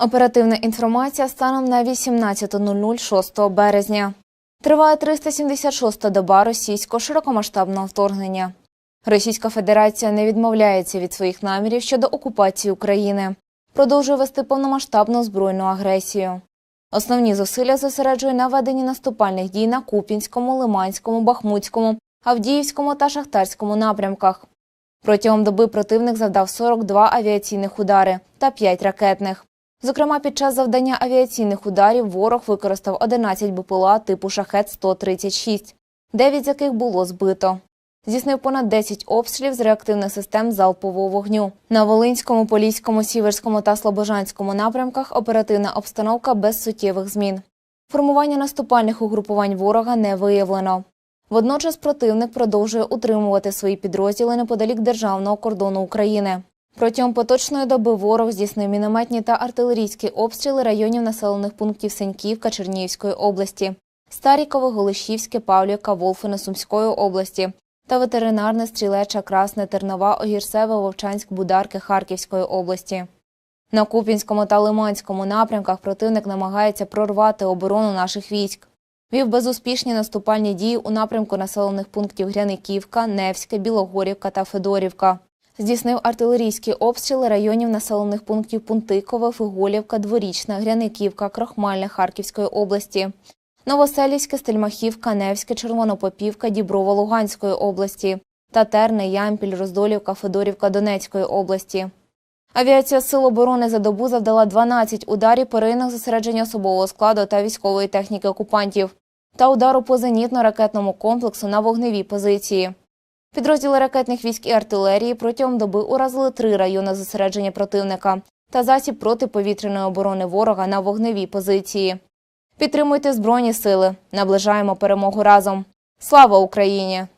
Оперативна інформація станом на 18.00 6 березня. Триває 376-та доба російського широкомасштабного вторгнення. Російська Федерація не відмовляється від своїх намірів щодо окупації України, продовжує вести повномасштабну збройну агресію. Основні зусилля зосереджує на веденні наступальних дій на Купінському, Лиманському, Бахмутському, Авдіївському та Шахтарському напрямках. Протягом доби противник завдав 42 авіаційних удари та 5 ракетних. Зокрема, під час завдання авіаційних ударів ворог використав 11 БПЛА типу «Шахет-136», 9 з яких було збито. Здійснив понад 10 обстрілів з реактивних систем залпового вогню. На Волинському, Поліському, Сіверському та Слобожанському напрямках оперативна обстановка без суттєвих змін. Формування наступальних угрупувань ворога не виявлено. Водночас противник продовжує утримувати свої підрозділи неподалік державного кордону України. Протягом поточної доби ворог здійснив мінометні та артилерійські обстріли районів населених пунктів Сеньківка Чернігівської області, Старікове, Голишівське, Павлівка, Волфине Сумської області та ветеринарне стрілеча Красне Тернова, Огірсеве, Вовчанськ, Бударки Харківської області. На Купінському та Лиманському напрямках противник намагається прорвати оборону наших військ. Вів безуспішні наступальні дії у напрямку населених пунктів Гряниківка, Невське, Білогорівка та Федорівка. Здійснив артилерійські обстріли районів населених пунктів Пунтикове, Фиголівка, Дворічна, Гряниківка, Крохмальне Харківської області, Новоселівське, Стельмахівка, Невське, Червонопопівка, Діброва Луганської області, Татерне, Ямпіль, Роздолівка, Федорівка Донецької області. Авіація Сил оборони за добу завдала 12 ударів по районах зосередження особового складу та військової техніки окупантів та удару по зенітно-ракетному комплексу на вогневі позиції. Підрозділи ракетних військ і артилерії протягом доби уразили три райони зосередження противника та засіб протиповітряної оборони ворога на вогневі позиції. Підтримуйте Збройні сили. Наближаємо перемогу разом. Слава Україні!